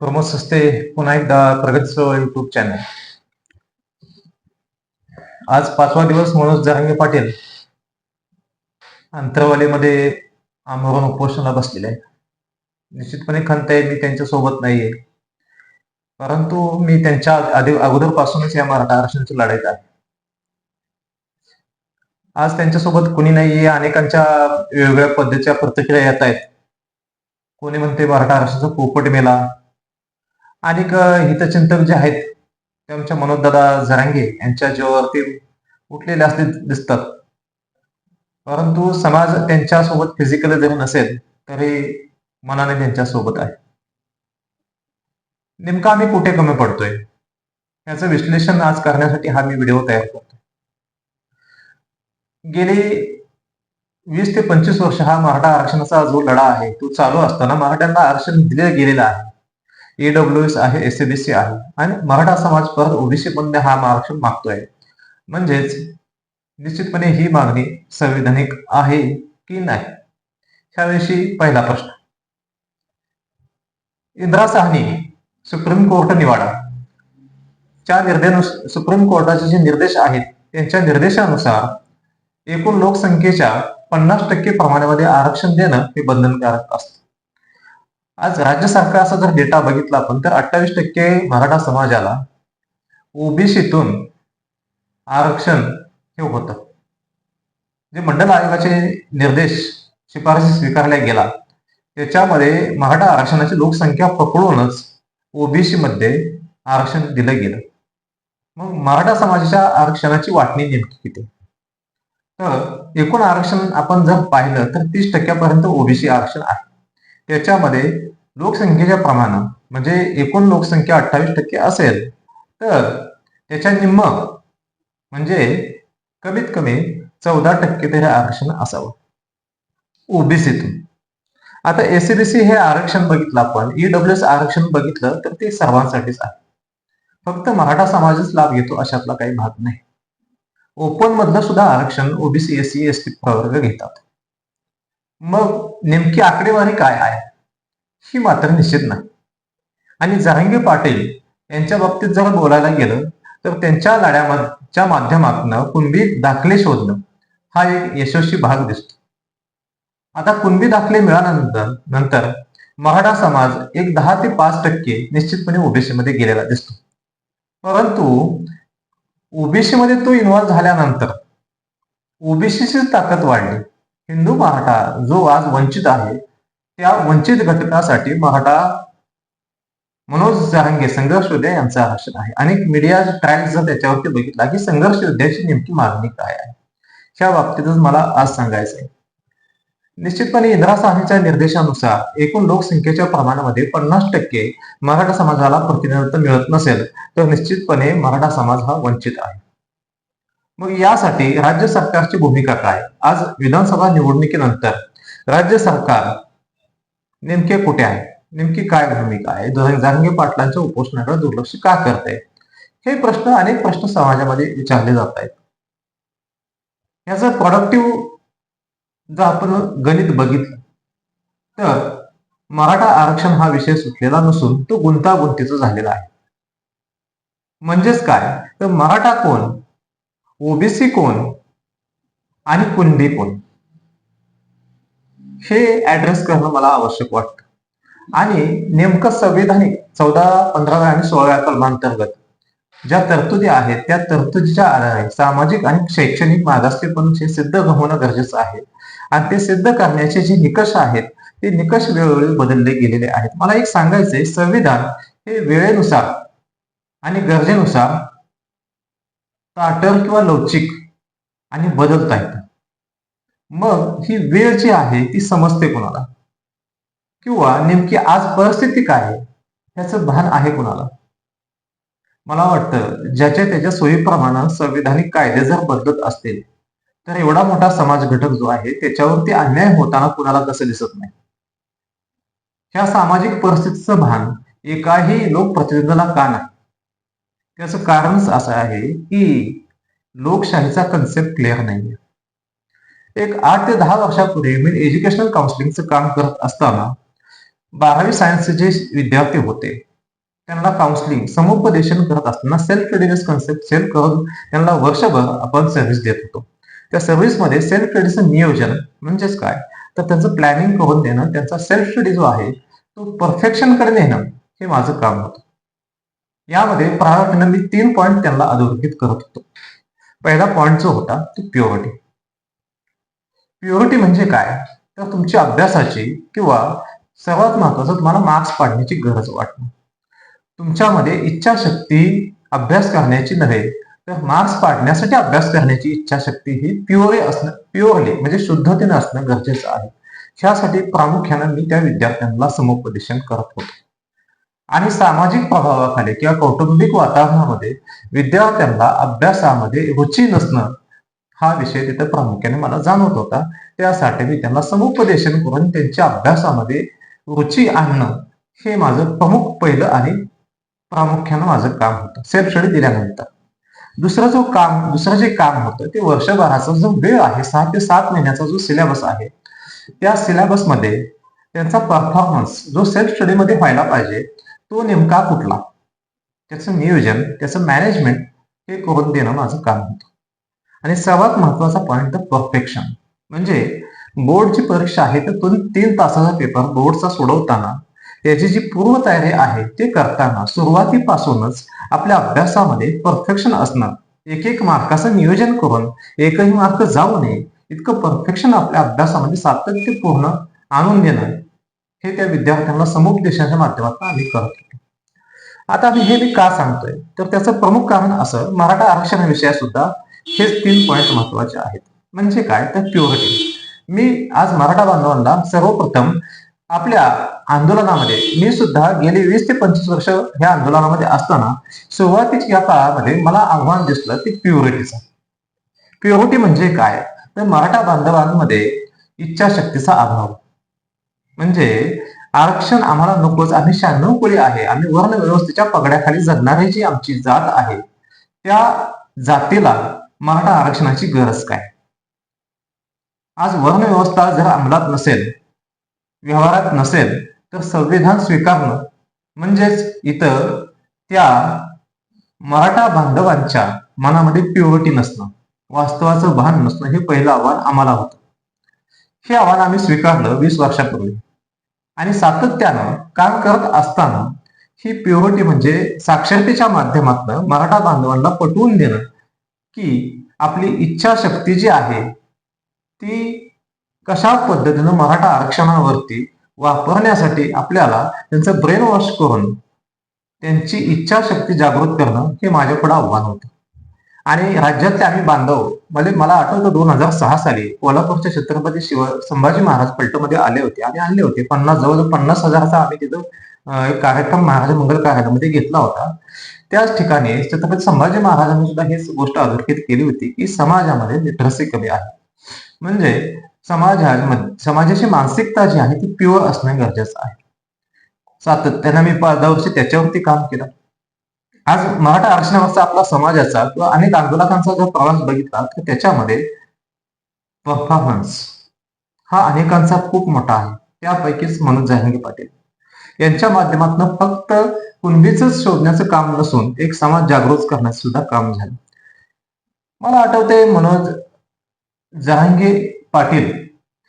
प्रमोद सस्ते पुन्हा एकदा प्रगतीचं युट्यूब चॅनल आज पाचवा दिवस मनोज जरांगे पाटील अंतरवालीमध्ये आमरण उपोषणाला बसलेले आहे निश्चितपणे खंत आहे मी त्यांच्यासोबत नाहीये. परंतु मी त्यांच्या आधी अगोदरपासूनच या मराठा आरक्षणाची लढाईत आहे. आज त्यांच्यासोबत कुणी नाहीये अनेकांच्या वेगवेगळ्या पद्धतीच्या प्रतिक्रिया येत आहेत. कोणी म्हणते मराठा आरक्षणाचा पोपट मेला अनेक हितचिंतक जे आहेत ते आमच्या मनोजदादा झरांगे यांच्या जीवावरती उठलेले असले दिसतात. परंतु समाज त्यांच्यासोबत फिजिकली जरी नसेल तरी मनाने त्यांच्यासोबत आहे. नेमका आम्ही कुठे कमी पडतोय? याचं विश्लेषण आज करण्यासाठी हा मी व्हिडिओ तयार करतो गेली वीस ते पंचवीस वर्ष हा मराठा आरक्षणाचा जो लढा आहे तो चालू असताना मराठ्यांना आरक्षण दिले गेलेलं आहे. ईडब्ल्यू एस आहे सी आहे आणि मराठा समाज परत ओबीसी बंद हा आरक्षण मागतोय म्हणजेच निश्चितपणे ही मागणी संविधानिक आहे की नाही? ह्याविषयी पहिला प्रश्न. इंदिरा साहनी सुप्रीम कोर्ट निवाडा. च्या निर्देश सुप्रीम कोर्टाचे जे निर्देश आहेत त्यांच्या निर्देशानुसार एकूण लोकसंख्येच्या पन्नास टक्के प्रमाणामध्ये आरक्षण देणं हे बंधनकारक असतं. आज राज्य सरकारचा जर डेटा बघितला आपण तर अठ्ठावीस टक्के मराठा समाजाला ओबीसीतून आरक्षण हे होतं. जे मंडल आयोगाचे निर्देश शिफारसी स्वीकारल्या गेला त्याच्यामध्ये मराठा आरक्षणाची लोकसंख्या पकडूनच ओबीसी मध्ये आरक्षण दिलं गेलं. मग मराठा समाजाच्या आरक्षणाची वाटणी नेमकी किती? तर एकूण आरक्षण आपण जर पाहिलं तर तीस टक्क्यापर्यंत ओबीसी आरक्षण आहे. त्याच्यामध्ये लोकसंख्येच्या प्रमाण म्हणजे एकूण लोकसंख्या अठ्ठावीस टक्के असेल तर त्याच्या निम्म म्हणजे कमीत कमी चौदा टक्के तरी आरक्षण असावं. ओबीसीतून. आता एसीबीसी हे आरक्षण बघितलं आपण ईडब्ल्यू एस आरक्षण बघितलं तर ते सर्वांसाठीच आहे. फक्त मराठा समाजच लाभ घेतो अशातला काही भाग नाही. ओपन मधलं सुद्धा आरक्षण ओबीसी एससी एस टी प्रवर्ग घेतात. मग नेमकी आकडेवारी काय आहे? ही मात्र निश्चित नाही. आणि जहांगीर पाटील यांच्या बाबतीत जर बोलायला गेलं तर त्यांच्या लढ्याच्या माध्यमातून कुणबी दाखले शोधणं हा एक यशस्वी भाग दिसतो. आता कुणबी दाखले मिळाल्यानंतर नंतर मराठा समाज एक दहा ते पाच टक्के निश्चितपणे ओबीसीमध्ये गेलेला दिसतो. परंतु ओबीसीमध्ये तो इन्व्हॉल्व्ह झाल्यानंतर ओबीसीची ताकद वाढली. हिंदू मराठा जो आज वंचित आहे त्या वंचित घटकासाठी मराठा मनोज जरांगे संघर्ष योद्धा यांचं आरक्षण आहे. अनेक मीडिया ट्रायल्स जर त्याच्यावरती बघितला की संघर्ष योद्ध्याची नेमकी मागणी काय आहे? ह्या बाबतीतच मला आज सांगायचं आहे निश्चितपणे इंदिरा साहनीच्या निर्देशानुसार एकूण लोकसंख्येच्या प्रमाणामध्ये पन्नास टक्के मराठा समाजाला प्रतिनिधित्व मिळत नसेल तर निश्चितपणे मराठा समाज हा वंचित आहे. मग यासाठी राज्य सरकारची भूमिका काय? आज विधानसभा निवडणुकीनंतर राज्य सरकार नेमके कुठे आहे? नेमकी काय भूमिका आहे? जहांगीर पाटलांच्या उपोषणाकडे दुर्लक्ष का करते हे प्रश्न अनेक प्रश्न समाजामध्ये विचारले जात आहेत. याचं प्रोडक्टिव्ह जर आपण गणित बघितलं तर मराठा आरक्षण हा विषय सुटलेला नसून तो गुंतागुंतीचा झालेला आहे. म्हणजेच काय? तर मराठा कोण? ओबीसी कोण आणि कुणबी कोण? हे ऍड्रेस करणं मला आवश्यक वाटतं. आणि नेमकं संविधानिक चौदा पंधराव्या आणि सोळाव्या कलमांतर्गत ज्या तरतुदी आहेत त्या तरतुदीच्या आधारे सामाजिक आणि शैक्षणिक मागासलेपणचे सिद्ध होणं गरजेचं आहे. आणि ते सिद्ध करण्याचे जे निकष आहेत ते निकष वेळोवेळी बदलले गेलेले आहेत. मला एक सांगायचंय संविधान हे वेळेनुसार आणि गरजेनुसार ताटर किंवा लवचिक आणि बदलता येतं. मग ही वेळ जी आहे ती समजते कोणाला? किंवा नेमकी आज परिस्थिती काय आहे भान आहे कोणाला? मला वाटतं ज्याच्या त्याच्या सोयीप्रमाणे संविधानिक कायदे जर बदलत असतील तर एवढा मोठा समाज घटक जो आहे त्याच्यावरती अन्याय होताना कुणाला कसं दिसत नाही? ह्या सामाजिक परिस्थितीचं भान एकाही लोकप्रतिनिधीला का नाही? त्याचं कारणच असं आहे की लोकशाहीचा कन्सेप्ट क्लिअर नाहीये. एक आठ ते दहा वर्षापूर्वी मी एज्युकेशनल काउन्सिलिंगचं काम करत असताना बारावी सायन्सचे जे विद्यार्थी होते त्यांना काउन्सिलिंग समुपदेशन करत असताना सेल्फ रेडिनेस कन्सेप्ट सेल करून त्यांना वर्षभर आपण सर्व्हिस देत होतो. त्या सर्व्हिसमध्ये सेल्फ स्टडीचं नियोजन म्हणजेच काय? तर त्यांचं प्लॅनिंग करून देणं त्यांचा सेल्फ स्टडी जो आहे तो परफेक्शनकडे नेणं हे माझं काम होतं. यामध्ये प्रामुख्याने मी तीन पॉईंट त्यांना अधोरेखित करत होतो. पहिला पॉईंट जो होता तो प्युरिटी प्युरिटी म्हणजे काय? तर तुमची अभ्यासाची किंवा सर्वात महत्वाचं तुम्हाला मार्क्स पाडण्याची गरज वाटणं तुमच्यामध्ये इच्छाशक्ती अभ्यास करण्याची नव्हे तर मार्क्स पाडण्यासाठी अभ्यास करण्याची इच्छाशक्ती ही प्युअरी असणं प्युअरली म्हणजे शुद्धतेने असणं गरजेचं आहे. ह्यासाठी प्रामुख्यानं मी त्या विद्यार्थ्यांना समुपदेशन करत होतो. आणि सामाजिक प्रभावाखाली किंवा कौटुंबिक वातावरणामध्ये विद्यार्थ्यांना अभ्यासामध्ये रुची नसणं हा विषय तिथं प्रामुख्याने मला जाणवत होता. त्यासाठी मी त्यांना समुपदेशन करून त्यांच्या अभ्यासामध्ये रुची आणणं हे माझं प्रमुख पहिलं आणि प्रामुख्यानं माझं काम होतं. सेल्फ स्टडी दिल्यानंतर. दुसरं जो काम दुसरं जे काम होतं ते वर्षभराचा जो वेळ आहे सहा ते सात महिन्याचा जो सिलेबस आहे त्या सिलेबसमध्ये त्यांचा परफॉर्मन्स जो सेल्फ स्टडीमध्ये व्हायला पाहिजे तो नेमका कुठला? त्याचं नियोजन त्याचं मॅनेजमेंट हे करून देणं माझं काम होतं. आणि सर्वात महत्त्वाचा पॉईंट तर परफेक्शन म्हणजे बोर्डची परीक्षा आहे तर तुम्ही तीन तासाचा पेपर बोर्डचा सोडवताना याची जी पूर्वतयारी आहे ते करताना सुरुवातीपासूनच आपल्या अभ्यासामध्ये परफेक्शन असणं एक एक मार्काचं नियोजन करून एकही मार्क जाऊ नये इतकं परफेक्शन आपल्या अभ्यासामध्ये सातत्यपूर्ण आणून देणं हे त्या विद्यार्थ्यांना समुपदेशाच्या माध्यमातून आम्ही करत होतो. आता आम्ही हे मी का सांगतोय? तर त्याचं प्रमुख कारण असं मराठा आरक्षणाविषयी सुद्धा हेच तीन पॉईंट महत्त्वाचे आहेत. म्हणजे काय? तर प्युरिटी मी आज मराठा बांधवांना सर्वप्रथम आपल्या आंदोलनामध्ये मी सुद्धा गेली वीस ते पंचवीस वर्ष ह्या आंदोलनामध्ये असताना सुरुवातीच्या काळामध्ये मला आव्हान दिसलं ते प्युरिटीचं प्युरिटी म्हणजे काय? तर मराठा बांधवांमध्ये इच्छाशक्तीचा अभाव. म्हणजे आरक्षण आम्हाला नकोच. आम्ही शहाण्णव कोळी आहे. आम्ही वर्ण व्यवस्थेच्या पगड्याखाली जगणारी जी आमची जात आहे त्या जातीला मराठा आरक्षणाची गरज काय? आज वर्ण व्यवस्था जर अंमलात नसेल व्यवहारात नसेल तर संविधान स्वीकारणं म्हणजेच इथं त्या मराठा बांधवांच्या मनामध्ये प्युरिटी नसणं वास्तवाचं भान नसणं हे पहिलं आव्हान आम्हाला होतं. हे आव्हान आम्ही स्वीकारलं वीस वर्षापूर्वी. आणि सातत्यानं काम करत असताना ही प्युरिटी म्हणजे साक्षरतेच्या माध्यमातून मराठा बांधवांना पटवून देणं. की आपली इच्छाशक्ती जी आहे ती कशा पद्धतीनं मराठा आरक्षणावरती वापरण्यासाठी आपल्याला त्यांचं ब्रेन वॉश करून त्यांची इच्छाशक्ती जागृत करणं हे माझ्यापुढे आव्हान होतं. आणि राज्यातले आम्ही बांधव म्हणजे मला आठवतं दोन हजार सहा साली कोल्हापूरच्या छत्रपती शिव संभाजी महाराज पलटमध्ये आले होते. आणि आणले होते. पन्नास जवळजवळ पन्नास हजाराचा आम्ही तिथं एक कार्यक्रम महाराज मंगल कार्यालयामध्ये घेतला होता. त्याच ठिकाणी छत्रपती संभाजी महाराजांनी सुद्धा हीच गोष्ट अधोरेखित केली होती की समाजामध्ये लिटरसी कमी आहे. म्हणजे समाजा समाजाची मानसिकता जी आहे ती प्युअर असणं गरजेचं आहे. सातत्यानं मी दहा वर्ष त्याच्यावरती काम केलं. आज मराठा आरक्षणावरचा आपला समाजाचा किंवा अनेक आंदोलकांचा जर प्रवास बघितला तर त्याच्यामध्ये परफॉर्मन्स हा अनेकांचा खूप मोठा आहे. त्यापैकीच मनोज जहांगीर पाटील. यांच्या माध्यमातून फक्त कुणबीच शोधण्याचं काम नसून एक समाज जागृत करण्याचं सुद्धा काम झालं. मला आठवते मनोज जहांगीर पाटील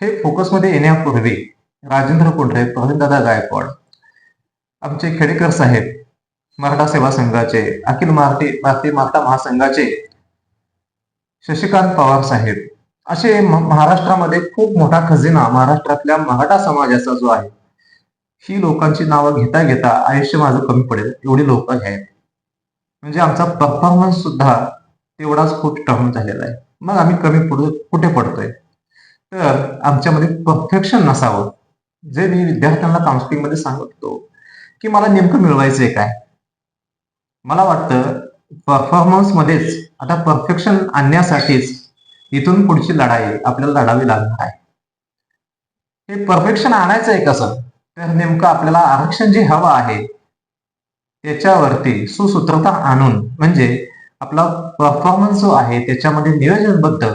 हे फोकसमध्ये येण्यापूर्वी राजेंद्र कुंडरे प्रवीणदादा गायकवाड आमचे खेडेकर साहेब मराठा सेवा संघाचे अखिल मराठी भारतीय मराठा महासंघाचे शशिकांत पवार साहेब. असे महाराष्ट्रामध्ये खूप मोठा खजिना महाराष्ट्रातल्या मराठा समाजाचा जो आहे ही लोकांची नावं घेता घेता आयुष्य माझं कमी पडेल एवढी लोक आहेत म्हणजे आमचा परफॉर्मन्स सुद्धा तेवढाच खूप टर्म झालेला आहे. मग आम्ही कमी पडू कुठे पडतोय? तर आमच्यामध्ये परफेक्शन नसावं. जे मी विद्यार्थ्यांना काउन्सिलिंगमध्ये सांगत होतो की मला नेमकं मिळवायचंय काय? मला वाटतं परफॉर्मन्स मध्येच आता परफेक्शन आणण्यासाठीच इथून पुढची लढाई आपल्याला लढावी लागणार आहे. हे परफेक्शन आणायचं आहे कसं? तर नेमकं आपल्याला आरक्षण जे हवं आहे त्याच्यावरती सुसूत्रता आणून म्हणजे आपला परफॉर्मन्स जो आहे त्याच्यामध्ये नियोजनबद्ध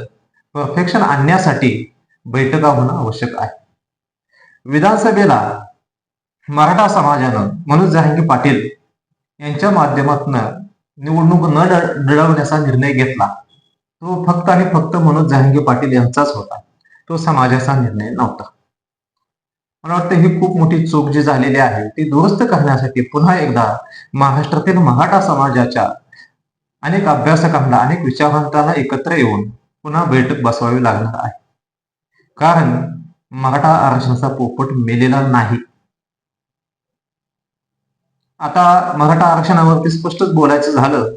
परफेक्शन आणण्यासाठी बैठका होणं आवश्यक आहे. विधानसभेला मराठा समाजानं मनोज जहांगीर पाटील यांच्या माध्यमातून निवडणूक न लढ- लढवण्याचा निर्णय घेतला. तो फक्त आणि फक्त मनोज जहांगीर पाटील यांचाच होता. तो समाजाचा निर्णय नव्हता. मला वाटतं ही खूप मोठी चूक जी झालेली आहे ती दुरुस्त करण्यासाठी पुन्हा एकदा महाराष्ट्रातील मराठा समाजाच्या अनेक अभ्यासकांना अनेक विचारवंतांना एकत्र येऊन पुन्हा बैठक बसवावी लागणार आहे. कारण मराठा आरक्षणाचा पोपट मेलेला नाही. आता मराठा आरक्षणावरती स्पष्टच बोलायचं झालं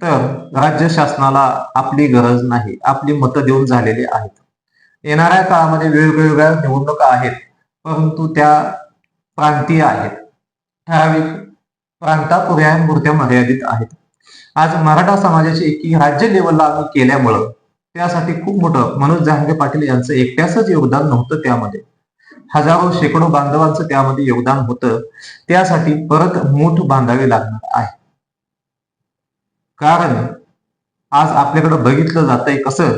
तर राज्य शासनाला आपली गरज नाही आपली मतं देऊन झालेली आहेत. येणाऱ्या काळामध्ये वेगवेगळ्या निवडणुका आहेत परंतु त्या प्रांतीय आहेत. ठराविक प्रांतापुऱ्या मर्यादित आहेत. आज मराठा समाजाची एकी राज्य लेवलला आम्ही केल्यामुळं त्यासाठी खूप मोठं मनोज जहांगे पाटील यांचं एकट्याच योगदान नव्हतं त्यामध्ये. हजारो शेकडो बांधवांचं त्यामध्ये योगदान होतं. त्यासाठी परत मूठ बांधावी लागणार आहे. कारण आज आपल्याकडे बघितलं जातंय कसं?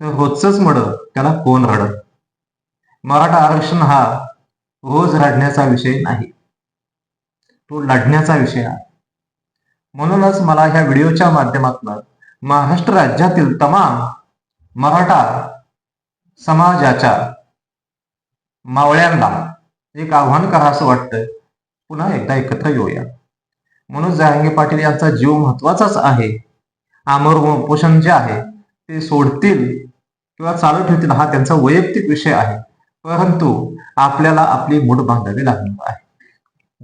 तर रोजच मड त्याला कोण रड मराठा आरक्षण हा रोज रडण्याचा विषय नाही. तो लढण्याचा विषय आहे. म्हणूनच मला ह्या व्हिडिओच्या माध्यमातून महाराष्ट्र राज्यातील तमाम मराठा समाजाच्या मावळ्यांना एक आव्हान करा असं वाटतं पुन्हा एकदा एकत्र येऊया. मनोज जहांगीर पाटील यांचा जीव महत्वाचाच आहे. आमर उपोषण जे आहे ते सोडतील किंवा चालू ठेवतील हा त्यांचा वैयक्तिक विषय आहे. परंतु आपल्याला आपली मूठ बांधावी लागणार आहे.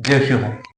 जय शिवराय.